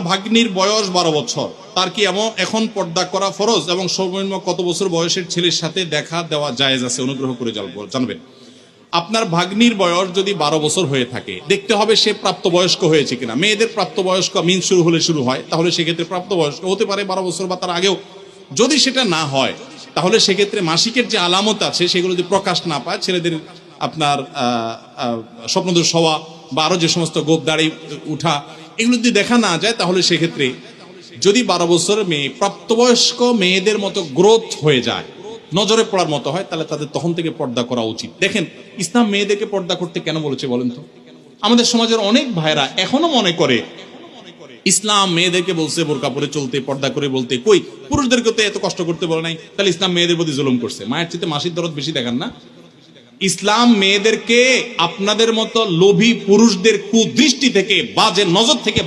ভাগ্নির বয়স বারো বছর। তার কি এমন এখন পর্দা করা ফরজ এবং সর্বনিম্ন কত বছর বয়সের ছেলের সাথে দেখা দেওয়া জায়েজ আছে? অনুগ্রহ করে জানব- জানবেন। আপনার ভাগ্নির বয়স যদি বারো বছর হয়ে থাকে দেখতে হবে সে প্রাপ্তবয়স্ক হয়েছে কিনা। মেয়েদের প্রাপ্তবয়স্ক মিন শুরু হলে শুরু হয় তাহলে সেক্ষেত্রে প্রাপ্তবয়স্ক হতে পারে বারো বছর বা তার আগেও। যদি সেটা না হয় তাহলে সেক্ষেত্রে মাসিকের যে আলামত আছে সেগুলো যদি প্রকাশ না পায় ছেলেদের আপনার আহ, আহ, স্বপ্নদোষ হওয়া বা আরও যে সমস্ত গোপ দাড়ি উঠা এগুলো যদি দেখা না যায়, তাহলে সেক্ষেত্রে যদি বারো বছরের মেয়ে, প্রাপ্তবয়স্ক মেয়েদের মতো গ্রোথ হয়ে যায়, নজরে পড়ার মতো হয়, তাহলে তাদের তখন থেকে পর্দা করা উচিত। দেখেন, ইসলাম মেয়েদেরকে পর্দা করতে কেন বলেছে বলেন তো? আমাদের সমাজের অনেক ভাইরা এখনও মনে করে, ইসলাম মেয়েদেরকে বলছে বোরকা পরে চলতে, পর্দা করে বলতে, কই? পুরুষদেরকে তো এত কষ্ট করতে বলে নাই। তাহলে ইসলাম মেয়েদের প্রতি জুলুম করছে। মায়ের চেয়ে মাসির দরদ বেশি দেখান না? ইসলাম মেয়েদেরকে আপনাদের মতো লোভী পুরুষদের কুদৃষ্টি থেকে বাজে নজর থেকে